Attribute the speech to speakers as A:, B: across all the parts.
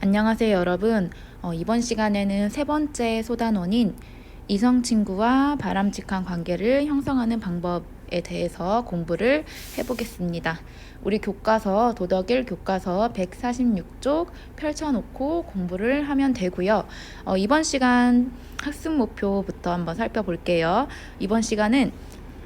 A: 안녕하세요, 여러분. 어, 이번 시간에는 세 번째 소단원인 이성 친구와 바람직한 관계를 형성하는 방법에 대해서 공부를 해보겠습니다. 우리 교과서 도덕일 교과서 146쪽 펼쳐놓고 공부를 하면 되고요. 어, 이번 시간 학습 목표부터 한번 살펴볼게요. 이번 시간은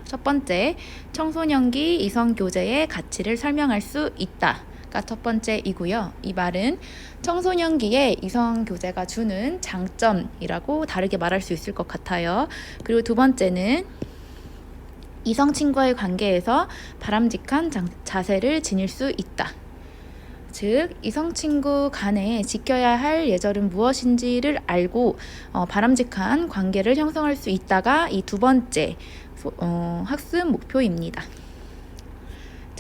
A: 첫 번째, 청소년기 이성 교제의 가치를 설명할 수 있다. 가첫 번째이고요. 이 말은 청소년기에 이성 교제가 주는 장점이라고 다르게 말할 수 있을 것 같아요. 그리고 두 번째는 이성 친구와의 관계에서 바람직한 장- 자세를 지닐 수 있다. 즉 이성 친구 간에 지켜야 할 예절은 무엇인지를 알고 어, 바람직한 관계를 형성할 수 있다가 이 두 번째 소- 어, 학습 목표입니다.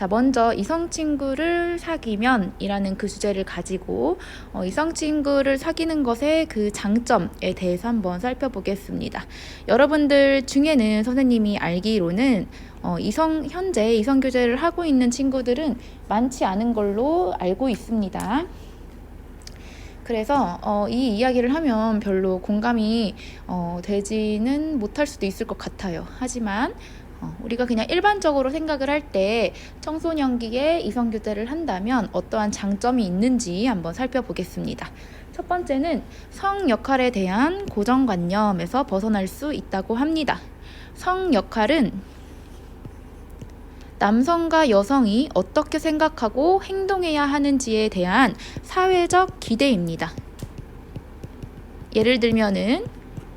A: 자, 먼저 이성 친구를 사귀면 이라는 그 주제를 가지고 어, 이성 친구를 사귀는 것의 그 장점에 대해서 한번 살펴보겠습니다. 여러분들 중에는 선생님이 알기로는 어, 이성 현재 이성 교제를 하고 있는 친구들은 많지 않은 걸로 알고 있습니다. 그래서 어, 이 이야기를 하면 별로 공감이 어, 되지는 못할 수도 있을 것 같아요. 하지만 어, 우리가 그냥 일반적으로 생각을 할 때 청소년기에 이성교제를 한다면 어떠한 장점이 있는지 한번 살펴보겠습니다. 첫 번째는 성 역할에 대한 고정관념에서 벗어날 수 있다고 합니다. 성 역할은 남성과 여성이 어떻게 생각하고 행동해야 하는지에 대한 사회적 기대입니다. 예를 들면은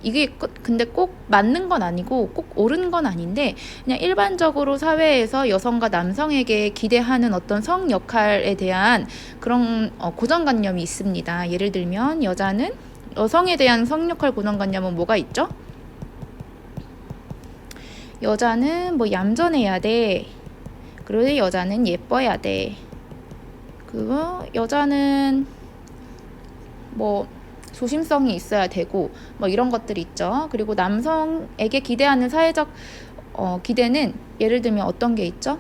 A: 이게 꼭- 근데 꼭 맞는 건 아니고 꼭 옳은 건 아닌데 그냥 일반적으로 사회에서 여성과 남성에게 기대하는 어떤 성 역할에 대한 그런 어, 고정관념이 있습니다. 예를 들면 여자는 여성에 대한 성 역할 고정관념은 뭐가 있죠? 여자는 뭐 얌전해야 돼. 그리고 여자는 예뻐야 돼. 그리고 여자는 뭐 조심성이 있어야 되고 뭐 이런 것들이 있죠. 그리고 남성에게 기대하는 사회적 어, 기대는 예를 들면 어떤 게 있죠?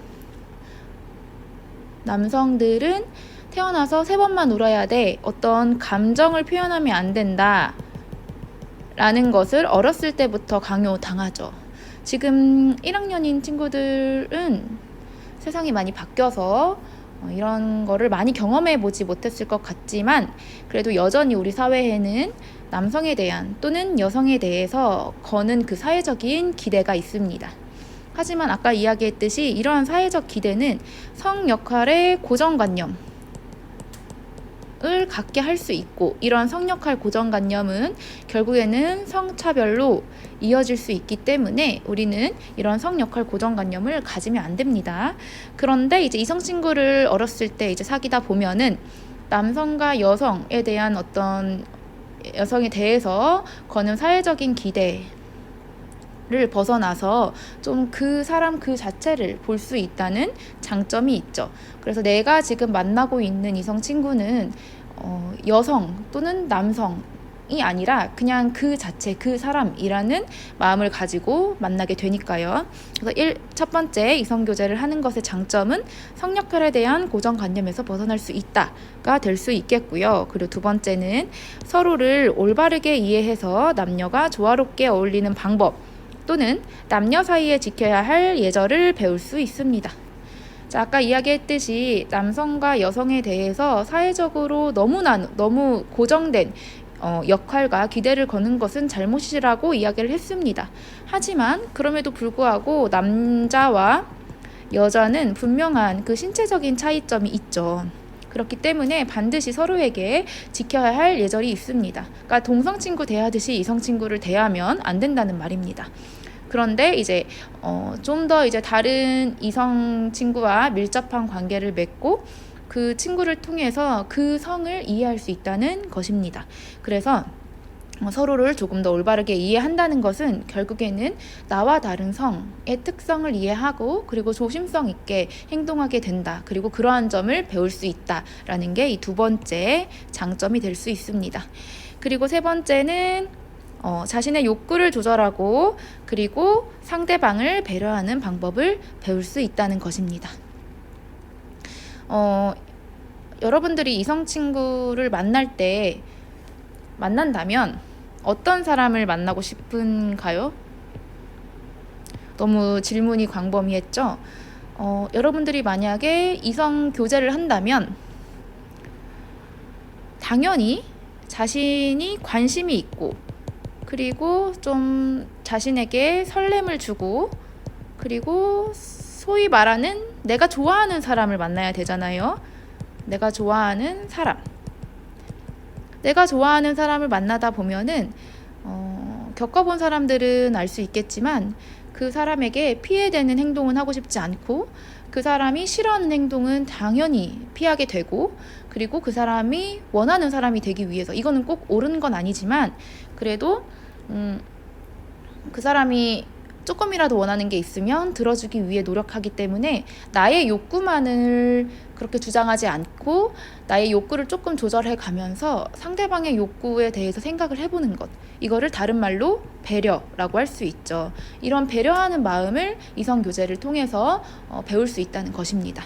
A: 남성들은 태어나서 세 번만 울어야 돼. 어떤 감정을 표현하면 안 된다. 라는 것을 어렸을 때부터 강요 당하죠. 지금 1학년인 친구들은 세상이 많이 바뀌어서 어, 이런 거를 많이 경험해 보지 못했을 것 같지만 그래도 여전히 우리 사회에는 남성에 대한 또는 여성에 대해서 거는 그 사회적인 기대가 있습니다. 하지만 아까 이야기했듯이 이러한 사회적 기대는 성 역할의 고정관념 을 갖게 할 수 있고 이런 성역할 고정관념은 결국에는 성차별로 이어질 수 있기 때문에 우리는 이런 성역할 고정관념을 가지면 안 됩니다. 그런데 이제 이성 친구를 어렸을 때 이제 사귀다 보면은 남성과 여성에 대한 어떤 여성에 대해서 거는 사회적인 기대 를 벗어나서 좀 그 사람 그 자체를 볼 수 있다는 장점이 있죠. 그래서 내가 지금 만나고 있는 이성 친구는 어, 여성 또는 남성 이 아니라 그냥 그 자체 그 사람이라는 마음을 가지고 만나게 되니까요. 그래서 일, 첫 번째 이성 교제를 하는 것의 장점은 성역할에 대한 고정관념에서 벗어날 수 있다가 될 수 있겠고요. 그리고 두 번째는 서로를 올바르게 이해해서 남녀가 조화롭게 어울리는 방법 또는 남녀 사이에 지켜야 할 예절을 배울 수 있습니다. 자, 아까 이야기했듯이 남성과 여성에 대해서 사회적으로 너무나 너무 고정된 어, 역할과 기대를 거는 것은 잘못이라고 이야기를 했습니다. 하지만 그럼에도 불구하고 남자와 여자는 분명한 그 신체적인 차이점이 있죠. 그렇기 때문에 반드시 서로에게 지켜야 할 예절이 있습니다. 그러니까 동성 친구 대하듯이 이성 친구를 대하면 안 된다는 말입니다. 그런데 이제 어, 좀 더 이제 다른 이성 친구와 밀접한 관계를 맺고 그 친구를 통해서 그 성을 이해할 수 있다는 것입니다. 그래서 어, 서로를 조금 더 올바르게 이해한다는 것은 결국에는 나와 다른 성의 특성을 이해하고 그리고 조심성 있게 행동하게 된다. 그리고 그러한 점을 배울 수 있다라는 게 이 두 번째 장점이 될 수 있습니다. 그리고 세 번째는 어, 자신의 욕구를 조절하고 그리고 상대방을 배려하는 방법을 배울 수 있다는 것입니다. 어, 여러분들이 이성 친구를 만날 때 만난다면 어떤 사람을 만나고 싶은가요? 너무 질문이 광범위했죠? 어, 여러분들이 만약에 이성 교제를 한다면 당연히 자신이 관심이 있고 그리고 좀 자신에게 설렘을 주고 그리고 소위 말하는 내가 좋아하는 사람을 만나야 되잖아요. 내가 좋아하는 사람. 내가 좋아하는 사람을 만나다 보면은 어, 겪어본 사람들은 알 수 있겠지만 그 사람에게 피해되는 행동은 하고 싶지 않고 그 사람이 싫어하는 행동은 당연히 피하게 되고 그리고 그 사람이 원하는 사람이 되기 위해서 이거는 꼭 옳은 건 아니지만 그래도 음, 그 사람이 조금이라도 원하는 게 있으면 들어주기 위해 노력하기 때문에 나의 욕구만을 그렇게 주장하지 않고 나의 욕구를 조금 조절해 가면서 상대방의 욕구에 대해서 생각을 해보는 것. 이거를 다른 말로 배려라고 할 수 있죠. 이런 배려하는 마음을 이성 교제를 통해서 어, 배울 수 있다는 것입니다.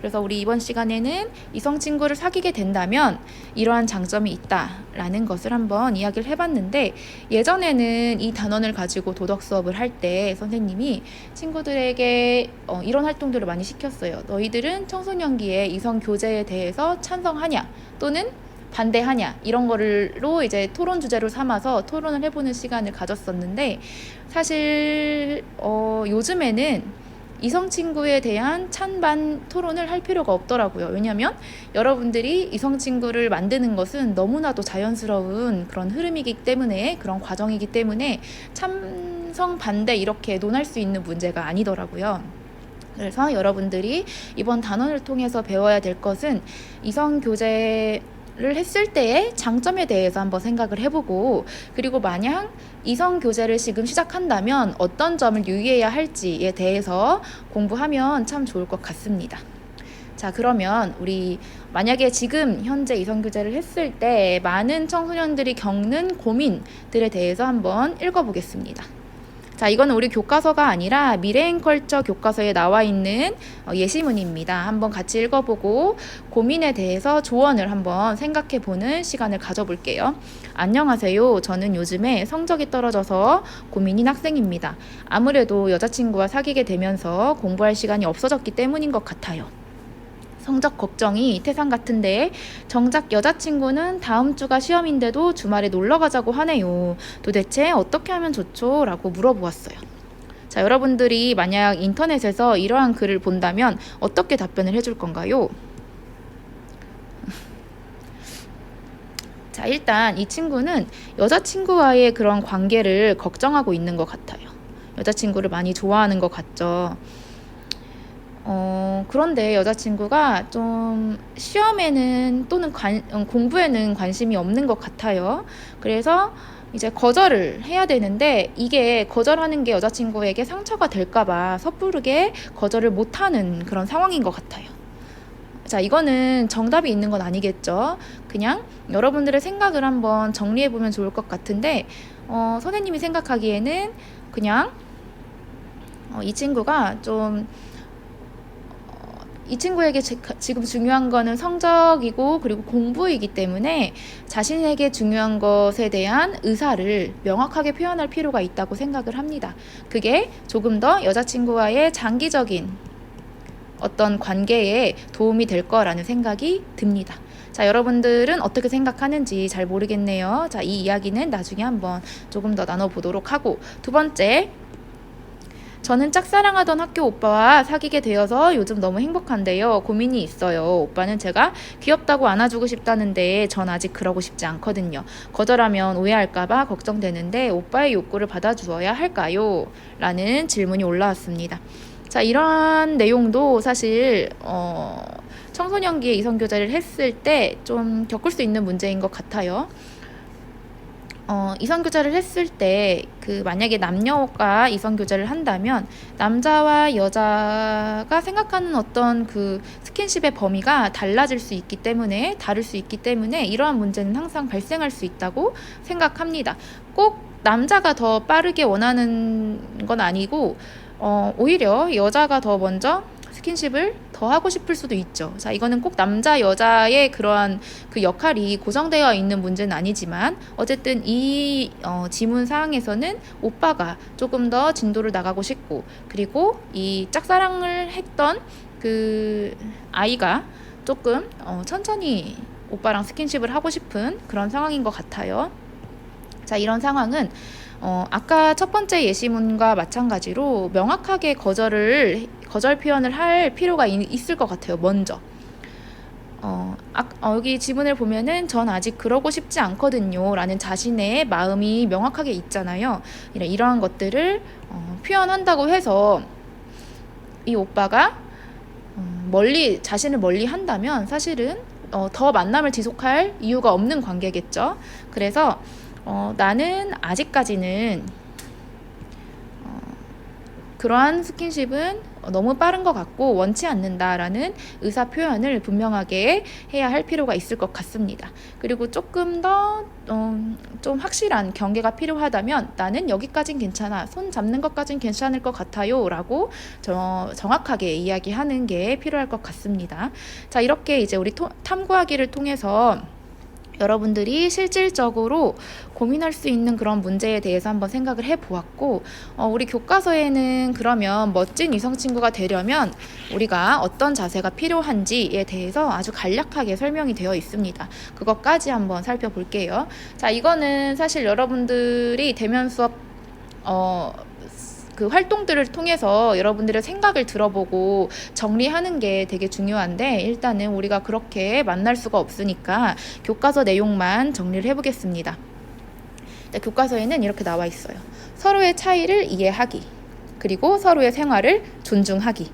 A: 그래서 우리 이번 시간에는 이성 친구를 사귀게 된다면 이러한 장점이 있다라는 것을 한번 이야기를 해봤는데 예전에는 이 단원을 가지고 도덕 수업을 할 때 선생님이 친구들에게 어, 이런 활동들을 많이 시켰어요. 너희들은 청소년기에 이성 교제에 대해서 찬성하냐 또는 반대하냐 이런 거를로 이제 토론 주제로 삼아서 토론을 해보는 시간을 가졌었는데 사실 어, 요즘에는 이성 친구에 대한 찬반 토론을 할 필요가 없더라고요. 왜냐하면 여러분들이 이성 친구를 만드는 것은 너무나도 자연스러운 그런 흐름이기 때문에 그런 과정이기 때문에 찬성 반대 이렇게 논할 수 있는 문제가 아니더라고요. 그래서 여러분들이 이번 단원을 통해서 배워야 될 것은 이성 교제 를 했을 때의 장점에 대해서 한번 생각을 해보고 그리고 만약 이성 교제를 지금 시작한다면 어떤 점을 유의해야 할지에 대해서 공부하면 참 좋을 것 같습니다. 자, 그러면 우리 만약에 지금 현재 이성 교제를 했을 때 많은 청소년들이 겪는 고민들에 대해서 한번 읽어보겠습니다. 자, 이거는 우리 교과서가 아니라 미래앵컬처 교과서에 나와 있는 어, 예시문입니다. 한번 같이 읽어보고 고민에 대해서 조언을 한번 생각해 보는 시간을 가져볼게요. 안녕하세요. 저는 요즘에 성적이 떨어져서 고민인 학생입니다. 아무래도 여자친구와 사귀게 되면서 공부할 시간이 없어졌기 때문인 것 같아요. 성적 걱정이 태산 같은데 정작 여자친구는 다음 주가 시험인데도 주말에 놀러 가자고 하네요. 도대체 어떻게 하면 좋죠? 라고 물어보았어요. 자, 여러분들이 만약 인터넷에서 이러한 글을 본다면 어떻게 답변을 해줄 건가요? 자, 일단 이 친구는 여자친구와의 그런 관계를 걱정하고 있는 것 같아요. 여자친구를 많이 좋아하는 것 같죠. 어, 그런데 여자친구가 좀 시험에는 또는 관, 음, 공부에는 관심이 없는 것 같아요. 그래서 이제 거절을 해야 되는데 이게 거절하는 게 여자친구에게 상처가 될까봐 섣부르게 거절을 못하는 그런 상황인 것 같아요. 자, 이거는 정답이 있는 건 아니겠죠. 그냥 여러분들의 생각을 한번 정리해 보면 좋을 것 같은데, 어, 선생님이 생각하기에는 그냥 어, 이 친구가 좀 이 친구에게 지금 중요한 거는 성적이고 그리고 공부이기 때문에 자신에게 중요한 것에 대한 의사를 명확하게 표현할 필요가 있다고 생각을 합니다. 그게 조금 더 여자친구와의 장기적인 어떤 관계에 도움이 될 거라는 생각이 듭니다. 자, 여러분들은 어떻게 생각하는지 잘 모르겠네요. 자, 이 이야기는 나중에 한번 조금 더 나눠보도록 하고, 두 번째, 저는 짝사랑하던 학교 오빠와 사귀게 되어서 요즘 너무 행복한데요. 고민이 있어요. 오빠는 제가 귀엽다고 안아주고 싶다는데 전 아직 그러고 싶지 않거든요. 거절하면 오해할까봐 걱정되는데 오빠의 욕구를 받아주어야 할까요? 라는 질문이 올라왔습니다. 자, 이러한 내용도 사실, 어, 청소년기에 이성교제를 했을 때 좀 겪을 수 있는 문제인 것 같아요. 어, 이성 교제를 했을 때 그 만약에 남녀가 이성 교제를 한다면 남자와 여자가 생각하는 어떤 그 스킨십의 범위가 달라질 수 있기 때문에 다를 수 있기 때문에 이러한 문제는 항상 발생할 수 있다고 생각합니다. 꼭 남자가 더 빠르게 원하는 건 아니고 어, 오히려 여자가 더 먼저 스킨십을 더 하고 싶을 수도 있죠. 자, 이거는 꼭 남자, 여자의 그러한 그 역할이 고정되어 있는 문제는 아니지만, 어쨌든 이 어, 지문 사항에서는 오빠가 조금 더 진도를 나가고 싶고, 그리고 이 짝사랑을 했던 그 아이가 조금 어, 천천히 오빠랑 스킨십을 하고 싶은 그런 상황인 것 같아요. 자, 이런 상황은 어, 아까 첫 번째 예시문과 마찬가지로 명확하게 거절을 거절 표현을 할 필요가 있, 있을 것 같아요. 먼저. 어, 아, 어, 여기 지문을 보면은 전 아직 그러고 싶지 않거든요. 라는 자신의 마음이 명확하게 있잖아요. 이런, 이러한 것들을 어, 표현한다고 해서 이 오빠가 어, 멀리, 자신을 멀리 한다면 사실은 어, 더 만남을 지속할 이유가 없는 관계겠죠. 그래서 어, 나는 아직까지는 어, 그러한 스킨십은 너무 빠른 것 같고 원치 않는다라는 의사 표현을 분명하게 해야 할 필요가 있을 것 같습니다. 그리고 조금 더좀 확실한 경계가 필요하다면 나는 여기까진 괜찮아, 손 잡는 것까진 괜찮을 것 같아요라고 저, 정확하게 이야기하는 게 필요할 것 같습니다. 자 이렇게 이제 우리 토, 탐구하기를 통해서 여러분들이 실질적으로 고민할 수 있는 그런 문제에 대해서 한번 생각을 해 보았고, 어, 우리 교과서에는 그러면 멋진 이성 친구가 되려면 우리가 어떤 자세가 필요한지에 대해서 아주 간략하게 설명이 되어 있습니다. 그것까지 한번 살펴볼게요. 자, 이거는 사실 여러분들이 대면 수업, 어, 그 활동들을 통해서 여러분들의 생각을 들어보고 정리하는 게 되게 중요한데 일단은 우리가 그렇게 만날 수가 없으니까 교과서 내용만 정리를 해보겠습니다. 네, 교과서에는 이렇게 나와 있어요. 서로의 차이를 이해하기. 그리고 서로의 생활을 존중하기.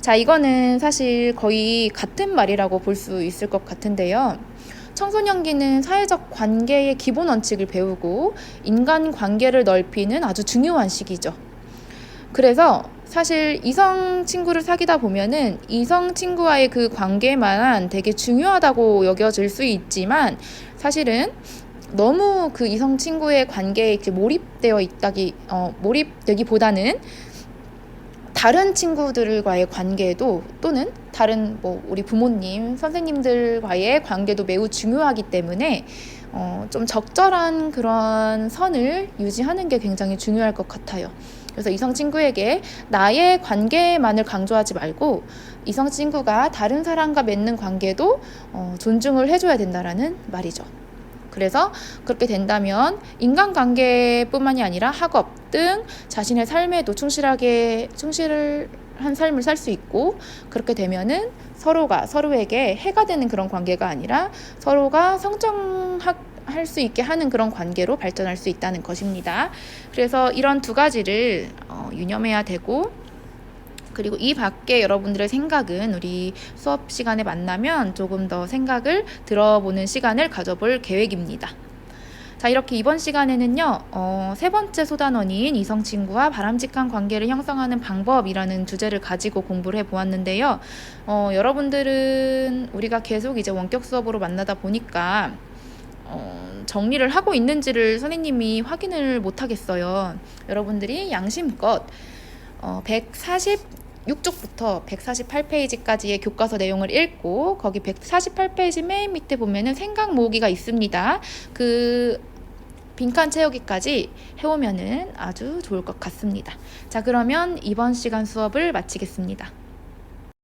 A: 자, 이거는 사실 거의 같은 말이라고 볼 수 있을 것 같은데요. 청소년기는 사회적 관계의 기본 원칙을 배우고 인간 관계를 넓히는 아주 중요한 시기죠. 그래서 사실 이성 친구를 사귀다 보면은 이성 친구와의 그 관계만 되게 중요하다고 여겨질 수 있지만 사실은 너무 그 이성 친구의 관계에 이렇게 몰입되어 있다기 어, 몰입되기보다는 다른 친구들과의 관계도 또는 다른 뭐 우리 부모님, 선생님들과의 관계도 매우 중요하기 때문에 어, 좀 적절한 그런 선을 유지하는 게 굉장히 중요할 것 같아요. 그래서 이성 친구에게 나의 관계만을 강조하지 말고 이성 친구가 다른 사람과 맺는 관계도 어, 존중을 해줘야 된다라는 말이죠. 그래서 그렇게 된다면 인간관계뿐만이 아니라 학업 등 자신의 삶에도 충실하게 충실한 삶을 살 수 있고 그렇게 되면은 서로가 서로에게 해가 되는 그런 관계가 아니라 서로가 성장학 할 수 있게 하는 그런 관계로 발전할 수 있다는 것입니다. 그래서 이런 두 가지를 어, 유념해야 되고 그리고 이 밖에 여러분들의 생각은 우리 수업 시간에 만나면 조금 더 생각을 들어보는 시간을 가져볼 계획입니다. 자, 이렇게 이번 시간에는요, 어, 세 번째 소단원인 이성 친구와 바람직한 관계를 형성하는 방법이라는 주제를 가지고 공부를 해 보았는데요. 어, 여러분들은 우리가 계속 이제 원격 수업으로 만나다 보니까 어, 정리를 하고 있는지를 선생님이 확인을 못 하겠어요. 여러분들이 양심껏 어, 146쪽부터 148페이지까지의 교과서 내용을 읽고 거기 148페이지 맨 밑에 보면은 생각 모으기가 있습니다. 그 빈칸 채우기까지 해오면은 아주 좋을 것 같습니다. 자, 그러면 이번 시간 수업을 마치겠습니다.